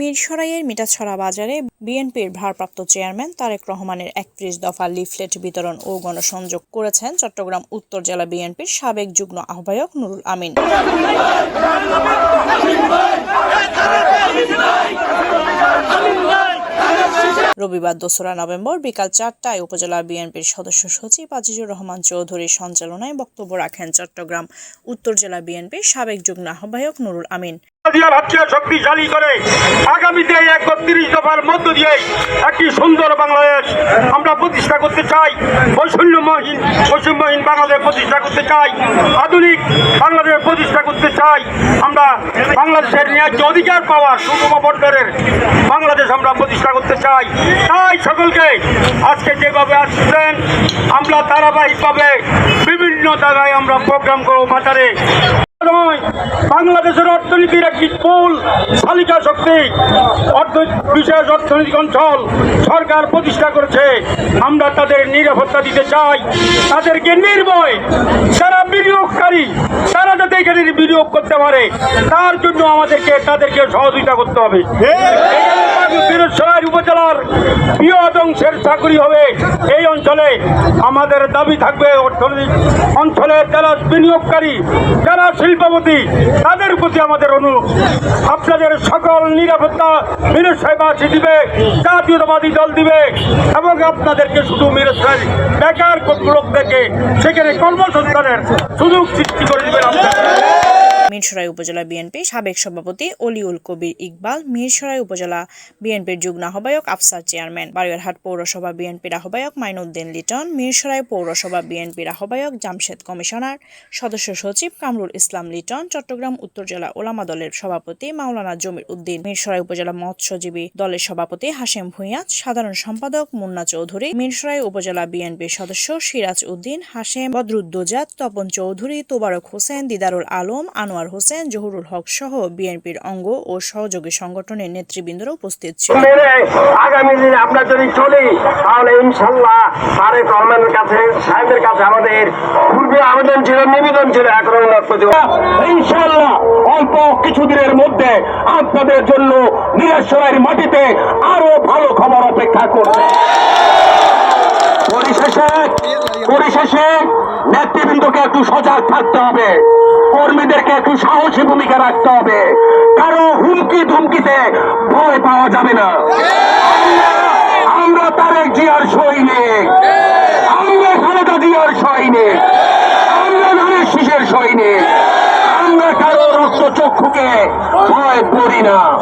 মিরসরাইয়ের মিটাছড়া বাজারে বিএনপির ভারপ্রাপ্ত চেয়ারম্যান তারেক রহমানের একত্রিশ দফা লিফলেট বিতরণ ও গণসংযোগ করেছেন চট্টগ্রাম উত্তর জেলা বিএনপির সাবেক যুগ্ম আহ্বায়ক নুরুল আমিন। রবিবার দোসরা নভেম্বর বিকাল চারটায় উপজেলা বিএনপির সদস্য সচিব আজিজুর রহমান চৌধুরীর সঞ্চালনায় বক্তব্য রাখেন চট্টগ্রাম, উত্তর জেলা বিএনপির সাবেক যুগ্ম আহ্বায়ক নুরুল আমিন। ভাবছে শক্তিশালী করে আগামীতে একত্রিশ দফার মধ্য দিয়ে একটি সুন্দর বাংলাদেশ আমরা প্রতিষ্ঠা করতে চাই। বৈষম্যহীন বৈষম্যহীন বাংলাদেশ প্রতিষ্ঠা করতে চাই। আধুনিক বাংলাদেশ প্রতিষ্ঠা করতে চাই। আমরা বাংলাদেশের ন্যায্য অধিকার পাওয়ার সুগম বর্ডারের বাংলাদেশ আমরা প্রতিষ্ঠা করতে চাই। তাই সকলকে আজকে যেভাবে আসছেন, আমরা ধারাবাহিকভাবে বিভিন্ন জায়গায় আমরা প্রোগ্রাম করব বাজারে বাংলাদেশের অর্থনীতির একটি মূল চালিকা শক্তি। অর্থ বিশেষ অর্থনৈতিক অঞ্চল সরকার প্রতিষ্ঠা করেছে। আমরা তাদের নিরাপত্তা দিতে চাই। তাদেরকে নির্ভয় যারা বিনিয়োগকারী, তারা যাতে এখানে বিনিয়োগ করতে পারে, তার জন্য আমাদেরকে, তাদেরকে সহযোগিতা করতে হবে। উপজেলার বৃহৎ অংশের চাকরি হবে। এই অঞ্চলে আমাদের দাবি থাকবে অর্থনৈতিক অঞ্চলে যারা বিনিয়োগকারী, যারা শিল্পপতি, তাদের প্রতি আমাদের অনুরোধ। আপনাদের সকল নিরাপত্তা বীরসরাইবাসী দিবে, জাতীয়তাবাদী দল দিবে এবং আপনাদেরকে শুধু বীরসরাই বেকার লোকদেরকে সেখানে কর্মসংস্থানের সুযোগ সৃষ্টি করে দিবেন আপনাদের মিরসরাই উপজেলা বিএনপি সাবেক সভাপতি অলিউল কবির ইকবাল, মিরসরাই উপজেলা বিএনপির যুগ্ম আহ্বায়ক আফসার চেয়ারম্যান, বারুয়ারহাট পৌরসভা বিএনপির আহ্বায়ক মাইনুদ্দিন লিটন, মিরসরাই পৌরসভা বিএনপির আহ্বায়ক জামশেদ কমিশনার, সদস্য সচিব কামরুল ইসলাম লিটন, চট্টগ্রাম উত্তর জেলা ওলামা দলের সভাপতি মাওলানা জমির উদ্দিন, মিরসরাই উপজেলা মৎস্যজীবী দলের সভাপতি হাশেম ভূঁইয়া সাধারণ সম্পাদক মুন্না চৌধুরী, মিরসরাই উপজেলা বিএনপির সদস্য সিরাজ উদ্দিন, হাশেম বদরুদ্দোজাত তপন চৌধুরী, তোবারক হোসেন, দিদারুল আলম, আনোয়ার হোসেন, জহুরুল হক সহ বিএনপির অঙ্গ ও সহযোগী সংগঠনের নেতৃবৃন্দরা উপস্থিত ছিলেন আগামী দিনে আমরা যদি চলি, তাহলে ইনশাল্লাহ তারেক রহমানের কাছে, সাহেবের কাছে আমাদের পূর্বে আবেদন ছিল, নিবেদন ছিল, এখন ইনশাল্লাহ অল্প কিছুদিনের মধ্যে আপনাদের জন্য নিরেশ্বরের মাটিতে আরও ভালো খবর অপেক্ষা করছে। পরিশেষে পরিশেষে নেতৃবৃন্দকে একটু সজাগ থাকতে হবে। কর্মীদেরকে একটু সাহসী ভূমিকা রাখতে হবে। কারও হুমকি ধুমকিতে ভয় পাওয়া যাবে না। আমরা- তারেক জিয়ার সৈনিক। আমরা খালেদা জিয়ার সৈনিক। আমরা ধানের শীষের সৈনিক। আমরা কারও রক্ত চক্ষুকে ভয় করি না।